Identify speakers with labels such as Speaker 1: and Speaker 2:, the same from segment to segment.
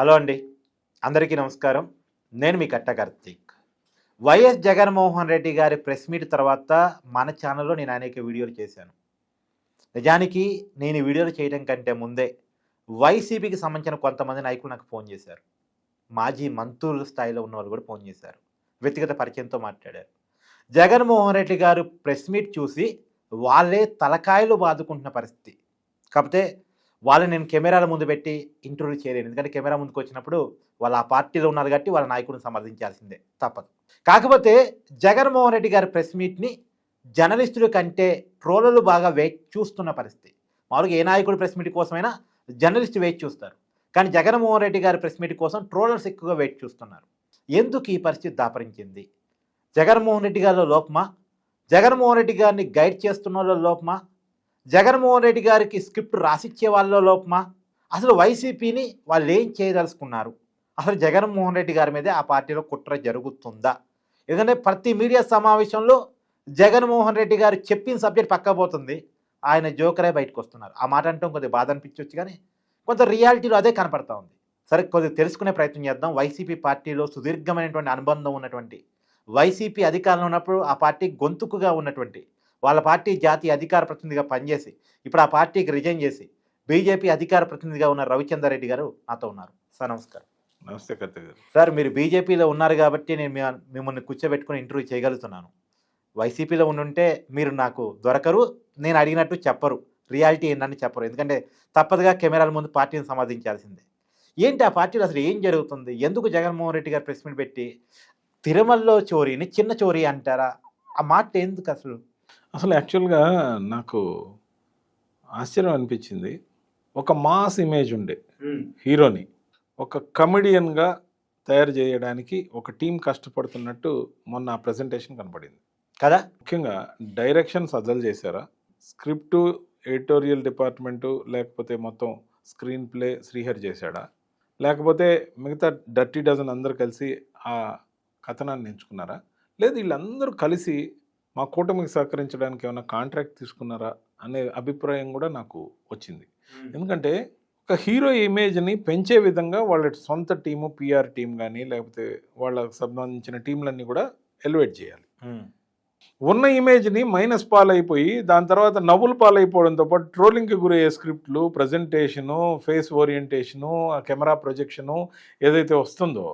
Speaker 1: Hello అండి. అందరికీ నమస్కారం. నేను మీ కట్ట కార్తీక్. వైఎస్ జగన్మోహన్ రెడ్డి గారి ప్రెస్ మీట్ తర్వాత మన ఛానల్లో నేను అనేక వీడియోలు చేశాను. నిజానికి నేను ఈ వీడియోలు చేయడం కంటే ముందే వైసీపీకి సంబంధించిన కొంతమంది నాయకులు నాకు ఫోన్ చేశారు. మాజీ మంత్రుల స్థాయిలో ఉన్న వాళ్ళు కూడా ఫోన్ చేశారు. వ్యక్తిగత పరిచయంతో మాట్లాడారు. జగన్మోహన్ రెడ్డి గారు ప్రెస్ మీట్ చూసి వాళ్ళే తలకాయలు బాదుకుంటున్న పరిస్థితి. కాకపోతే వాళ్ళని నేను కెమెరాల ముందు పెట్టి ఇంటర్వ్యూ చేయలేను. ఎందుకంటే కెమెరా ముందుకు వచ్చినప్పుడు వాళ్ళు ఆ పార్టీలో ఉన్నారు కాబట్టి వాళ్ళ నాయకుడిని సమర్థించాల్సిందే. తప్పదు. కాకపోతే జగన్మోహన్ రెడ్డి గారి ప్రెస్ మీట్ని జర్నలిస్టుల కంటే ట్రోలర్లు బాగా వెయిట్ చూస్తున్న పరిస్థితి. మామూలుగా ఏ నాయకుడు ప్రెస్ మీట్ కోసమైనా జర్నలిస్ట్ వెయిట్ చూస్తారు. కానీ జగన్మోహన్ రెడ్డి గారి ప్రెస్ మీట్ కోసం ట్రోలర్స్ ఎక్కువగా వెయిట్ చూస్తున్నారు. ఎందుకు ఈ పరిస్థితి దాపరించింది? జగన్మోహన్ రెడ్డి గారిలో లోపమా? జగన్మోహన్ రెడ్డి గారిని గైడ్ చేస్తున్న వాళ్ళ లోపమా? జగన్మోహన్ రెడ్డి గారికి స్క్రిప్ట్ రాసిచ్చే వాళ్ళ లోపమా? అసలు వైసీపీని వాళ్ళు ఏం చేయదలుచుకున్నారు? అసలు జగన్మోహన్ రెడ్డి గారి మీదే ఆ పార్టీలో కుట్ర జరుగుతుందా? ఎందుకంటే ప్రతి మీడియా సమావేశంలో జగన్మోహన్ రెడ్డి గారు చెప్పిన సబ్జెక్ట్ పక్కపోతుంది ఆయన జోకరే బయటకు వస్తున్నారు. ఆ మాట అంటే కొద్దిగా బాధ అనిపించవచ్చు కానీ కొంత రియాలిటీలో అదే కనపడతా ఉంది. సరే కొద్దిగా తెలుసుకునే ప్రయత్నం చేద్దాం. వైసీపీ పార్టీలో సుదీర్ఘమైనటువంటి అనుబంధం ఉన్నటువంటి వైసీపీ అధికారంలో ఉన్నప్పుడు ఆ పార్టీ గొంతుకుగా ఉన్నటువంటి వాళ్ళ పార్టీ జాతీయ అధికార ప్రతినిధిగా పనిచేసి ఇప్పుడు ఆ పార్టీకి రిజైన్ చేసి బీజేపీ అధికార ప్రతినిధిగా ఉన్న రవిచంద్ర రెడ్డి గారు నాతో ఉన్నారు. సార్ నమస్కారం.
Speaker 2: నమస్తే కర్త
Speaker 1: సార్ మీరు బీజేపీలో ఉన్నారు కాబట్టి నేను మిమ్మల్ని కూర్చోబెట్టుకుని ఇంటర్వ్యూ చేయగలుగుతున్నాను. వైసీపీలో ఉండుంటే మీరు నాకు దొరకరు నేను అడిగినట్టు చెప్పరు. రియాలిటీ ఏంటని చెప్పరు. ఎందుకంటే తప్పదుగా కెమెరాల ముందు పార్టీని సమర్థించాల్సిందే ఏంటి ఆ పార్టీలో అసలు ఏం జరుగుతుంది? ఎందుకు జగన్మోహన్ రెడ్డి గారు ప్రెస్ మీట్ పెట్టి తిరుమలలో చోరీని చిన్న చోరీ అంటారా? ఆ మాట ఎందుకు అసలు
Speaker 2: అసలు యాక్చువల్గా నాకు ఆశ్చర్యం అనిపించింది. ఒక మాస్ ఇమేజ్ ఉండే హీరోని. ఒక కమెడియన్గా తయారు చేయడానికి ఒక టీం కష్టపడుతున్నట్టు మొన్న ఆ ప్రజెంటేషన్ కనపడింది
Speaker 1: కదా?
Speaker 2: ముఖ్యంగా డైరెక్షన్ సజ్జలు చేశారా? స్క్రిప్టు ఎడిటోరియల్ డిపార్ట్మెంటు లేకపోతే మొత్తం స్క్రీన్ ప్లే శ్రీహరి చేశాడా? లేకపోతే మిగతా డర్టీ డజన్ అందరు కలిసి ఆ కథనాన్ని ఎంచుకున్నారా? లేదు వీళ్ళందరూ కలిసి మా కూటమికి సహకరించడానికి ఏమైనా కాంట్రాక్ట్ తీసుకున్నారా అనే అభిప్రాయం కూడా నాకు వచ్చింది. ఎందుకంటే ఒక హీరో ఇమేజ్ని పెంచే విధంగా వాళ్ళ సొంత టీము పిఆర్ టీం కానీ లేకపోతే వాళ్ళకి సంబంధించిన టీంలన్నీ కూడా ఎలివేట్ చేయాలి. ఉన్న ఇమేజ్ని మైనస్ పాలైపోయి దాని తర్వాత నవ్వులు పాలైపోవడంతో పాటు ట్రోలింగ్కి గురయ్యే స్క్రిప్ట్లు ప్రజెంటేషను ఫేస్ ఓరియంటేషను ఆ కెమెరా ప్రొజెక్షను ఏదైతే వస్తుందో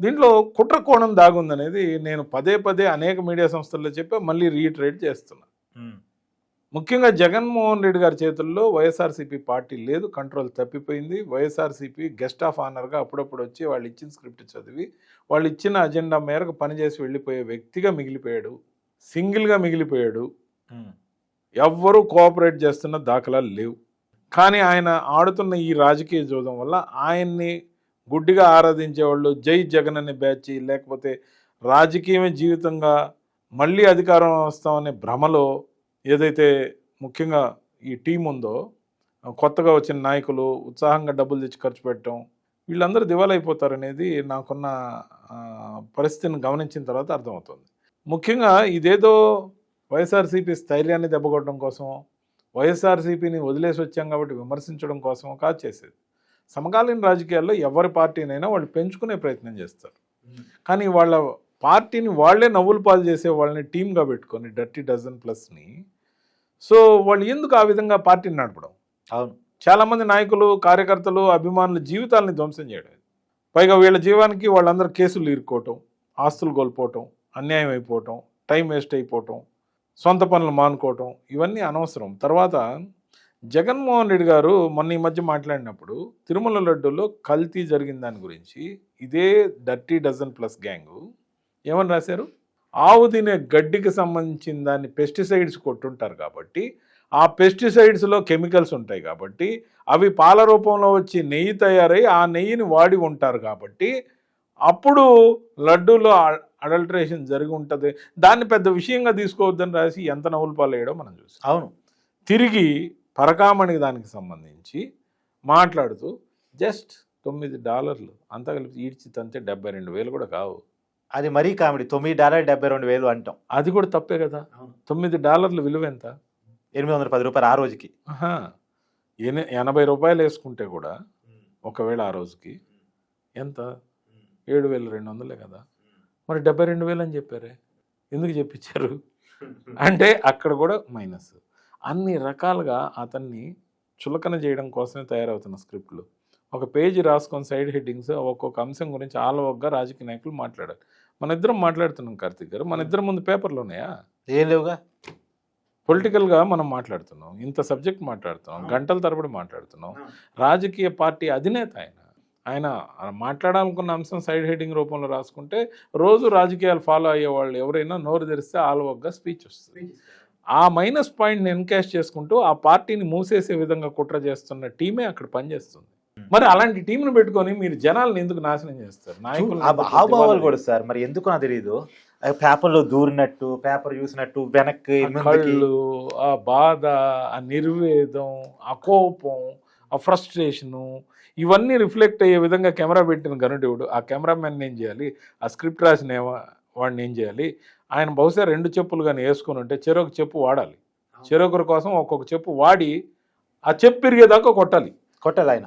Speaker 2: దీంట్లో కుట్ర కోణం దాగుందనేది నేను పదే పదే అనేక మీడియా సంస్థల్లో చెప్పి మళ్ళీ రీట్రేట్ చేస్తున్నా. ముఖ్యంగా జగన్మోహన్ రెడ్డి గారి చేతుల్లో వైఎస్ఆర్సీపీ పార్టీ లేదు కంట్రోల్ తప్పిపోయింది. వైఎస్ఆర్సీపీ గెస్ట్ ఆఫ్ ఆనర్గా అప్పుడప్పుడు వచ్చి వాళ్ళు ఇచ్చిన స్క్రిప్ట్ చదివి వాళ్ళు ఇచ్చిన అజెండా మేరకు పనిచేసి వెళ్ళిపోయే వ్యక్తిగా మిగిలిపోయాడు. సింగిల్గా మిగిలిపోయాడు. ఎవ్వరూ కోఆపరేట్ చేస్తున్న దాఖలాలు లేవు. కానీ ఆయన ఆడుతున్న ఈ రాజకీయ జోదం వల్ల ఆయన్ని గుడ్డిగా ఆరాధించే వాళ్ళు జై జగన్ అనే బ్యాచ్ లేకపోతే రాజకీయమే జీవితంగా మళ్ళీ అధికారం వస్తామనే భ్రమలో ఏదైతే ముఖ్యంగా ఈ టీం ఉందో కొత్తగా వచ్చిన నాయకులు ఉత్సాహంగా డబ్బులు తెచ్చి ఖర్చు పెట్టడం వీళ్ళందరూ దివాలైపోతారనేది నాకున్న పరిస్థితిని గమనించిన తర్వాత అర్థమవుతుంది. ముఖ్యంగా ఇదేదో వైఎస్ఆర్సీపీ స్థైర్యాన్ని దెబ్బకొట్టడం కోసం వైఎస్ఆర్సీపీని వదిలేసి వచ్చాం కాబట్టి విమర్శించడం కోసం కాదు చేసేది. సమకాలీన రాజకీయాల్లో ఎవరి పార్టీనైనా వాళ్ళు పెంచుకునే ప్రయత్నం చేస్తారు. కానీ వాళ్ళ పార్టీని వాళ్ళే నవ్వులు పాలు చేసే వాళ్ళని టీమ్గా పెట్టుకొని డర్టీ డజన్ ప్లస్ని సో వాళ్ళు ఎందుకు ఆ విధంగా పార్టీని నడపడం?
Speaker 1: అవును.
Speaker 2: చాలామంది నాయకులు కార్యకర్తలు అభిమానుల జీవితాలని ధ్వంసం చేయడం. పైగా వీళ్ళ జీవానికి వాళ్ళందరూ కేసులు ఇరుక్కోవటం ఆస్తులు కోల్పోవటం అన్యాయం అయిపోవటం టైం వేస్ట్ అయిపోవటం సొంత పనులు మానుకోవటం ఇవన్నీ అనవసరం. తర్వాత జగన్మోహన్ రెడ్డి గారు మొన్న ఈ మధ్య మాట్లాడినప్పుడు తిరుమల లడ్డూలో కల్తీ జరిగిన దాని గురించి ఇదే డర్టీ డజన్ ప్లస్ గ్యాంగు ఏమని రాశారు? ఆవు తినే గడ్డికి సంబంధించిన దాన్ని పెస్టిసైడ్స్ కొట్టుంటారు కాబట్టి ఆ పెస్టిసైడ్స్లో కెమికల్స్ ఉంటాయి కాబట్టి అవి పాల రూపంలో వచ్చి నెయ్యి తయారై ఆ నెయ్యిని వాడి ఉంటారు కాబట్టి అప్పుడు లడ్డూలో అడల్ట్రేషన్ జరిగి ఉంటుంది. దాన్ని పెద్ద విషయంగా తీసుకోవద్దని రాసి ఎంత నవ్వులు పాలేయడో మనం చూసాం.
Speaker 1: అవును.
Speaker 2: తిరిగి పరకామణి దానికి సంబంధించి మాట్లాడుతూ జస్ట్ తొమ్మిది డాలర్లు అంతా కలిపి ఈడ్చి తంతే డెబ్బై రెండు వేలు కూడా కావు.
Speaker 1: అది మరీ కామెడీ. తొమ్మిది డాలర్ డెబ్బై రెండు వేలు అంటాం.
Speaker 2: అది కూడా తప్పే కదా. తొమ్మిది డాలర్ల విలువ ఎంత?
Speaker 1: ఎనిమిది వందల పది రూపాయలు ఆ రోజుకి.
Speaker 2: ఎనభై రూపాయలు వేసుకుంటే కూడా ఒకవేళ ఆ రోజుకి ఎంత? ఏడు వేల రెండు వందలే కదా. మరి డెబ్బై రెండు వేలు అని చెప్పారే. ఎందుకు చెప్పించారు? అంటే అక్కడ కూడా మైనస్. అన్ని రకాలుగా అతన్ని చులకన చేయడం కోసమే తయారవుతున్న స్క్రిప్ట్లు. ఒక పేజీ రాసుకొని సైడ్ హెడ్డింగ్స్ ఒక్కొక్క అంశం గురించి ఆలవగ్గా రాజకీయ నాయకులు మాట్లాడారు. మన ఇద్దరం మాట్లాడుతున్నాం కార్తీక్ గారు. మన ఇద్దరం ముందు పేపర్లు ఉన్నాయా?
Speaker 1: ఏం లేవుగా?
Speaker 2: పొలిటికల్గా మనం మాట్లాడుతున్నాం. ఇంత సబ్జెక్ట్ మాట్లాడుతున్నాం. గంటల తరబడి మాట్లాడుతున్నాం. రాజకీయ పార్టీ అధినేత ఆయన. ఆయన మాట్లాడాలనుకున్న అంశం సైడ్ హెడ్డింగ్ రూపంలో రాసుకుంటే రోజు రాజకీయాలు ఫాలో అయ్యే వాళ్ళు ఎవరైనా నోరు తెరిస్తే ఆలవగ్గా స్పీచ్ వస్తుంది. ఆ మైనస్ పాయింట్ని ఎన్కాష్ చేసుకుంటూ ఆ పార్టీని మూసేసే విధంగా కుట్ర చేస్తున్న టీమే అక్కడ పనిచేస్తుంది. మరి అలాంటి టీంను పెట్టుకొని మీరు జనాలను ఎందుకు నాశనం చేస్తారు?
Speaker 1: హావభావాలు కూడా సార్ మరి ఎందుకు నాకు తెలియదు పేపర్లో దూరినట్టు పేపర్ చూసినట్టు వెనక్కి.
Speaker 2: కళ్ళు ఆ బాధ ఆ నిర్వేదం ఆ కోపం ఆ ఫ్రస్ట్రేషను ఇవన్నీ రిఫ్లెక్ట్ అయ్యే విధంగా కెమెరా పెట్టిన గనుడేవుడు. ఆ కెమెరామెన్ ఏం చేయాలి? ఆ స్క్రిప్ట్ రాసిన వాడిని ఏం చేయాలి? ఆయన బహుశా రెండు చెప్పులు కానీ వేసుకుని ఉంటే చెరొక చెప్పు వాడాలి. చెరొకరి కోసం ఒక్కొక్క చెప్పు వాడి ఆ చెప్పు పెరిగేదాకా కొట్టాలి.
Speaker 1: కొట్టాలి ఆయన.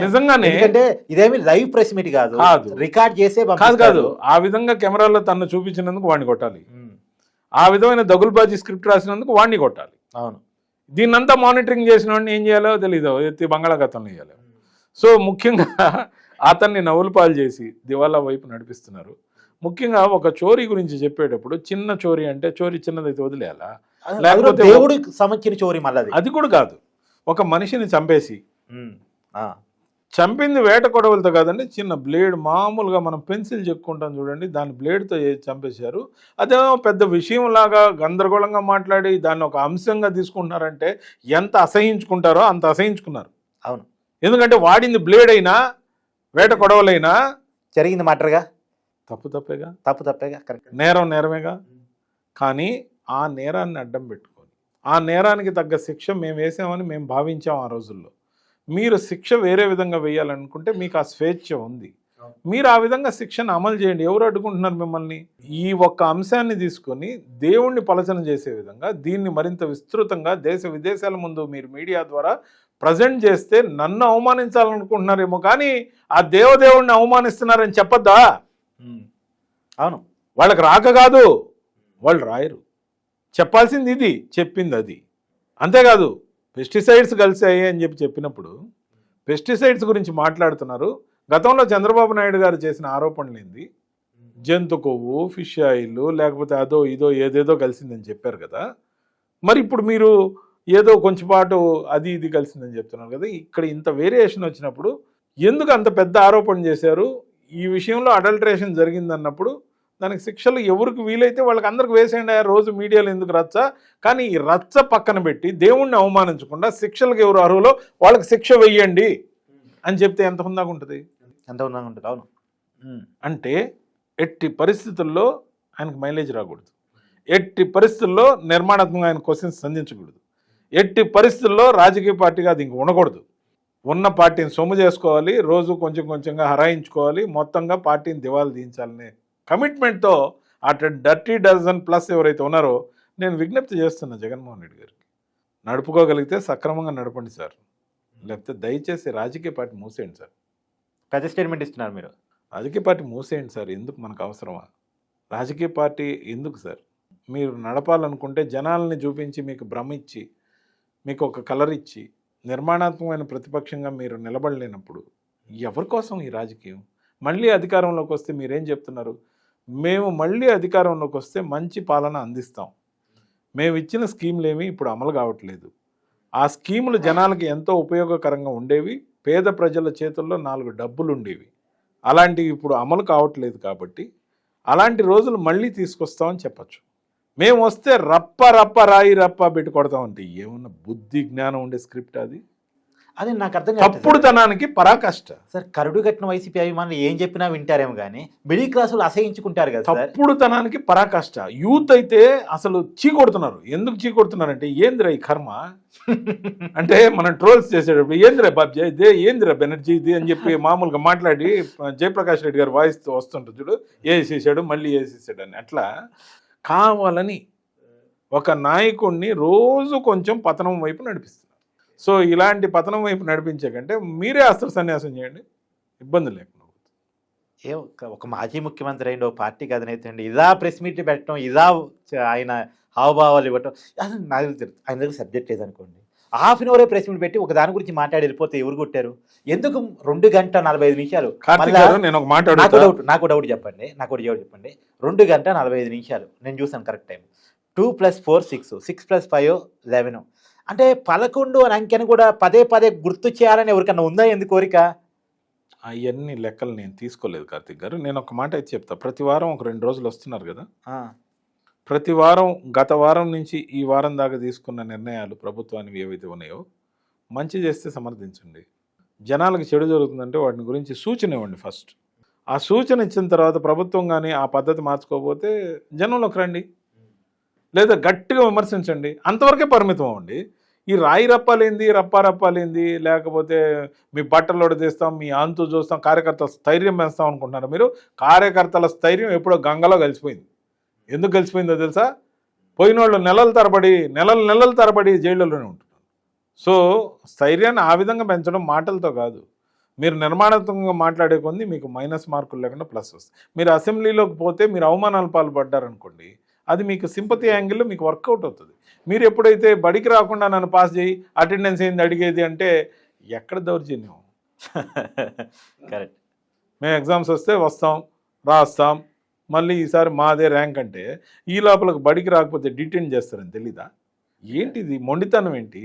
Speaker 2: నిజంగానే
Speaker 1: ఎందుకంటే ఇదేమి లైవ్ ప్రెస్ మీట్ కాదు.
Speaker 2: కాదు.
Speaker 1: రికార్డ్ చేసే
Speaker 2: కాదు. కాదు. ఆ విధంగా కెమెరాలో తను చూపించినందుకు వాడిని కొట్టాలి. ఆ విధమైన దగులుబాజీ స్క్రిప్ట్ రాసినందుకు వాడిని కొట్టాలి.
Speaker 1: అవును.
Speaker 2: దీన్నంతా మానిటరింగ్ చేసిన వాడిని ఏం చేయాలో తెలియదు ఎత్తి బంగాళాఖాతంలో వేయాలి. సో ముఖ్యంగా అతన్ని నవ్వులు పాలు చేసి దివాలా వైపు నడిపిస్తున్నారు. ముఖ్యంగా ఒక చోరీ గురించి చెప్పేటప్పుడు చిన్న చోరీ అంటే చోరీ చిన్నదైతే వదిలేయాలా? లేకపోతే
Speaker 1: దేవుడికి సంబంధించిన చోరీ మళ్ళీ అది.
Speaker 2: కూడా కాదు. ఒక మనిషిని చంపేసి చంపింది వేట కొడవలతో కాదండి చిన్న బ్లేడ్ మామూలుగా మనం పెన్సిల్ చెప్పుకుంటాం చూడండి దాని బ్లేడ్తో చంపేశారు? అదేమో పెద్ద విషయంలాగా గందరగోళంగా మాట్లాడి దాన్ని ఒక అంశంగా తీసుకుంటున్నారంటే ఎంత అసహించుకుంటారో అంత అసహించుకున్నారు.
Speaker 1: అవును.
Speaker 2: ఎందుకంటే వాడింది బ్లేడ్ అయినా వేట కొడవలైనా
Speaker 1: జరిగింది మాటరుగా
Speaker 2: తప్పు తప్పేగా?
Speaker 1: తప్పు తప్పేగా కరెక్ట్
Speaker 2: నేరం నేరమేగా? కానీ ఆ నేరాన్ని అడ్డం పెట్టుకొని ఆ నేరానికి తగ్గ శిక్ష మేము వేసామని మేము భావించాం ఆ రోజుల్లో. మీరు శిక్ష వేరే విధంగా వేయాలనుకుంటే మీకు ఆ స్వేచ్ఛ ఉంది. మీరు ఆ విధంగా శిక్షను అమలు చేయండి. ఎవరు అడ్డుకుంటున్నారు మిమ్మల్ని? ఈ ఒక్క అంశాన్ని తీసుకొని దేవుణ్ణి పలచన చేసే విధంగా దీన్ని మరింత విస్తృతంగా దేశ విదేశాల ముందు మీరు మీడియా ద్వారా ప్రజెంట్ చేస్తే నన్ను అవమానించాలనుకుంటున్నారేమో కానీ ఆ దేవదేవుణ్ణి అవమానిస్తున్నారని చెప్పొద్దా?
Speaker 1: అవును.
Speaker 2: వాళ్ళకి రాక కాదు వాళ్ళు రాయరు. చెప్పాల్సింది ఇది చెప్పింది అది. అంతేకాదు పెస్టిసైడ్స్ కలిసాయి అని చెప్పి చెప్పినప్పుడు పెస్టిసైడ్స్ గురించి మాట్లాడుతున్నారు. గతంలో చంద్రబాబు నాయుడు గారు చేసిన ఆరోపణలు ఏంది? జంతు కొవ్వు ఫిష్ ఆయిల్ లేకపోతే అదో ఇదో ఏదేదో కలిసిందని చెప్పారు కదా. మరి ఇప్పుడు మీరు ఏదో కొంచెం పాటు అది ఇది కలిసిందని చెప్తున్నారు కదా. ఇక్కడ ఇంత వేరియేషన్ వచ్చినప్పుడు ఎందుకు అంత పెద్ద ఆరోపణ చేశారు? ఈ విషయంలో అడల్ట్రేషన్ జరిగిందన్నప్పుడు దానికి శిక్షలు ఎవరికి వీలైతే వాళ్ళకి అందరికి వేసేయండి ఆ రోజు మీడియాలో ఎందుకు రచ్చ? కానీ ఈ రచ్చ పక్కన పెట్టి దేవుణ్ణి అవమానించకుండా శిక్షలకు ఎవరు అర్హులో వాళ్ళకి శిక్ష వెయ్యండి అని చెప్తే ఎంత హుందాగా ఉంటుంది?
Speaker 1: ఎంత ఉందని ఉంటుంది? అవును.
Speaker 2: అంటే ఎట్టి పరిస్థితుల్లో ఆయనకు మైలేజ్ రాకూడదు. ఎట్టి పరిస్థితుల్లో నిర్మాణాత్మకంగా ఆయన క్వశ్చన్స్ సంధించకూడదు. ఎట్టి పరిస్థితుల్లో రాజకీయ పార్టీగా అది ఇంక ఉండకూడదు. ఉన్న పార్టీని సొమ్ము చేసుకోవాలి రోజు కొంచెం కొంచెంగా హరాయించుకోవాలి మొత్తంగా పార్టీని దివాలు తీయించాలనే. కమిట్మెంట్తో అటు డర్టీ డజన్ ప్లస్ ఎవరైతే ఉన్నారో నేను విజ్ఞప్తి చేస్తున్నా జగన్మోహన్ రెడ్డి గారికి. నడుపుకోగలిగితే సక్రమంగా నడపండి సార్. లేకపోతే దయచేసి రాజకీయ పార్టీ మూసేయండి సార్.
Speaker 1: పెద్ద స్టేట్మెంట్ ఇస్తున్నారు మీరు.
Speaker 2: రాజకీయ పార్టీ మూసేయండి సార్ ఎందుకు మనకు అవసరమా? రాజకీయ పార్టీ ఎందుకు సార్? మీరు నడపాలనుకుంటే జనాల్ని చూపించి మీకు భ్రమ ఇచ్చి మీకు ఒక కలర్ ఇచ్చి నిర్మాణాత్మకమైన ప్రతిపక్షంగా మీరు నిలబడలేనప్పుడు ఎవరి కోసం ఈ రాజకీయం? మళ్ళీ అధికారంలోకి వస్తే మీరేం చెప్తున్నారు? మేము మళ్ళీ అధికారంలోకి వస్తే మంచి పాలన అందిస్తాం. మేము ఇచ్చిన స్కీములు ఏమి ఇప్పుడు అమలు కావట్లేదు. ఆ స్కీములు జనాలకి ఎంతో ఉపయోగకరంగా ఉండేవి. పేద ప్రజల చేతుల్లో నాలుగు డబ్బులు ఉండేవి. అలాంటివి ఇప్పుడు అమలు కావట్లేదు కాబట్టి అలాంటి రోజులు మళ్ళీ తీసుకొస్తామని చెప్పచ్చు. మేము వస్తే రప్ప రప్ప రాయి రప్ప పెట్టి కొడతామంటే ఏమన్నా బుద్ధి జ్ఞానం ఉండే స్క్రిప్ట్ అది?
Speaker 1: అది నాకు అర్థం
Speaker 2: తప్పుడుతనానికి పరాకాష్ట.
Speaker 1: సార్ కరుడు కట్టిన వైసీపీ అభిమానులు ఏం చెప్పినా వింటారేమో కానీ మిడిల్ క్లాస్ వాళ్ళు అసహించుకుంటారు కదా
Speaker 2: తప్పుడుతనానికి పరాకాష్ట. యూత్ అయితే అసలు చీ కొడుతున్నారు. ఎందుకు చీ కొడుతున్నారంటే ఏందిరా ఈ కర్మ? అంటే మనం ట్రోల్స్ చేసేటప్పుడు ఏందిరా బాబ్జీ ఇదే ఏందిరా బెనర్జీ ఇది అని చెప్పి మామూలుగా మాట్లాడి జయప్రకాష్ రెడ్డి గారు వాయిస్ వస్తుంటుంది చూడు. వేసేసాడు మళ్ళీ వేసేసాడు అని. అట్లా కావాలని ఒక నాయకుడిని రోజు కొంచెం పతనం వైపు నడిపిస్తున్నారు. సో ఇలాంటి పతనం వైపు నడిపించే కంటే మీరే అస్త్ర సన్యాసం చేయండి. ఇబ్బంది లేకుండా
Speaker 1: ఏ ఒక- మాజీ ముఖ్యమంత్రి అయ్యండి ఒక పార్టీకి అధినేత అండి ఇదా ప్రెస్ మీట్ పెట్టడం ఇదా ఆయన హావభావాలు ఇవ్వటం అసలు నాకు తెలుసు. ఆయన దగ్గర సబ్జెక్ట్ లేదనుకోండి. హాఫ్ అన్ అవరే ప్రెస్ మీట్ పెట్టి ఒక దాని గురించి మాట్లాడి వెళ్ళిపోతే ఎవరు కొట్టారు? ఎందుకు రెండు గంట నలభై ఐదు నిమిషాలు? నాకు డౌట్ నాకు డౌట్ చెప్పండి నాకు డౌట్ చెప్పండి. రెండు గంట నలభై ఐదు నిమిషాలు. నేను చూసాను correct time two plus four six six plus five eleven అంటే పదకొండు అని అంకెను కూడా పదే పదే గుర్తు చేయాలని ఎవరికన్నా ఉందా ఎందుకు కోరిక?
Speaker 2: అవన్నీ లెక్కలు నేను తీసుకోలేదు కార్తీక్ గారు. నేను ఒక మాట అయితే చెప్తా. ప్రతి వారం ఒక రెండు రోజులు వస్తున్నారు కదా. ప్రతి వారం గత వారం నుంచి ఈ వారం దాకా తీసుకున్న నిర్ణయాలు ప్రభుత్వానికి ఏవైతే ఉన్నాయో మంచి చేస్తే సమర్థించండి. జనాలకు చెడు జరుగుతుందంటే వాటిని గురించి సూచన ఇవ్వండి ఫస్ట్. ఆ సూచన ఇచ్చిన తర్వాత ప్రభుత్వం కానీ ఆ పద్ధతి మార్చుకోకపోతే జనంలోకి రండి. లేదా గట్టిగా విమర్శించండి. అంతవరకే పరిమితం అవ్వండి. ఈ రాయి రప్పాలేంది రప్పా రప్పాలేంది లేకపోతే మీ బట్టలు తీస్తాం మీ అంతు చూస్తాం కార్యకర్తల స్థైర్యం పెంచుతాం అనుకుంటున్నారు మీరు? కార్యకర్తల స్థైర్యం ఎప్పుడో గంగలో కలిసిపోయింది. ఎందుకు కలిసిపోయిందో తెలుసా? పోయిన వాళ్ళు నెలల తరబడి నెలల నెలల తరబడి జైళ్ళలోనే ఉంటున్నారు. సో స్థైర్యాన్ని ఆ విధంగా పెంచడం మాటలతో కాదు. మీరు నిర్మాణాత్మకంగా మాట్లాడే కొంది మీకు మైనస్ మార్కులు లేకుండా ప్లస్ వస్తాయి. మీరు అసెంబ్లీలోకి పోతే మీరు అవమానాలు పాల్పడ్డారనుకోండి అది మీకు సింపతి యాంగిల్లో మీకు వర్కౌట్ అవుతుంది. మీరు ఎప్పుడైతే బడికి రాకుండా నన్ను పాస్ చేయి అటెండెన్స్ ఏంది అడిగేది అంటే ఎక్కడ దౌర్జన్యం?
Speaker 1: కరెక్ట్.
Speaker 2: మేము ఎగ్జామ్స్ వస్తే వస్తాం రాస్తాం మళ్ళీ ఈసారి మాదే ర్యాంక్ అంటే ఈ లోపలకు బడికి రాకపోతే డిటైన్ చేస్తారని తెలీదా? ఏంటిది? మొండితనం ఏంటి?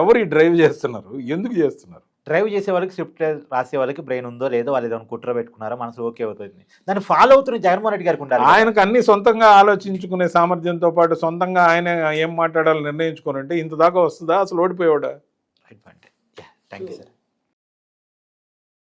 Speaker 2: ఎవరు డ్రైవ్ చేస్తున్నారు? ఎందుకు చేస్తున్నారు?
Speaker 1: డ్రైవ్ చేసే వాళ్ళకి స్క్రిప్ట్ రాసే వాళ్ళకి బ్రెయిన్ ఉందో లేదో వాళ్ళు ఏదైనా కుట్ర పెట్టుకున్నారో? మనసు ఓకే అవుతుంది. దాన్ని ఫాలో అవుతున్న జగన్మోహన్ రెడ్డి గారికి ఉండాలి.
Speaker 2: ఆయనకు అన్ని సొంతంగా ఆలోచించుకునే సామర్థ్యంతో పాటు సొంతంగా ఆయన ఏం మాట్లాడాలో నిర్ణయించుకోనంటే ఇంత దాకా వస్తుందా? అసలు ఓడిపోయాడా
Speaker 1: థ్యాంక్ యూ సార్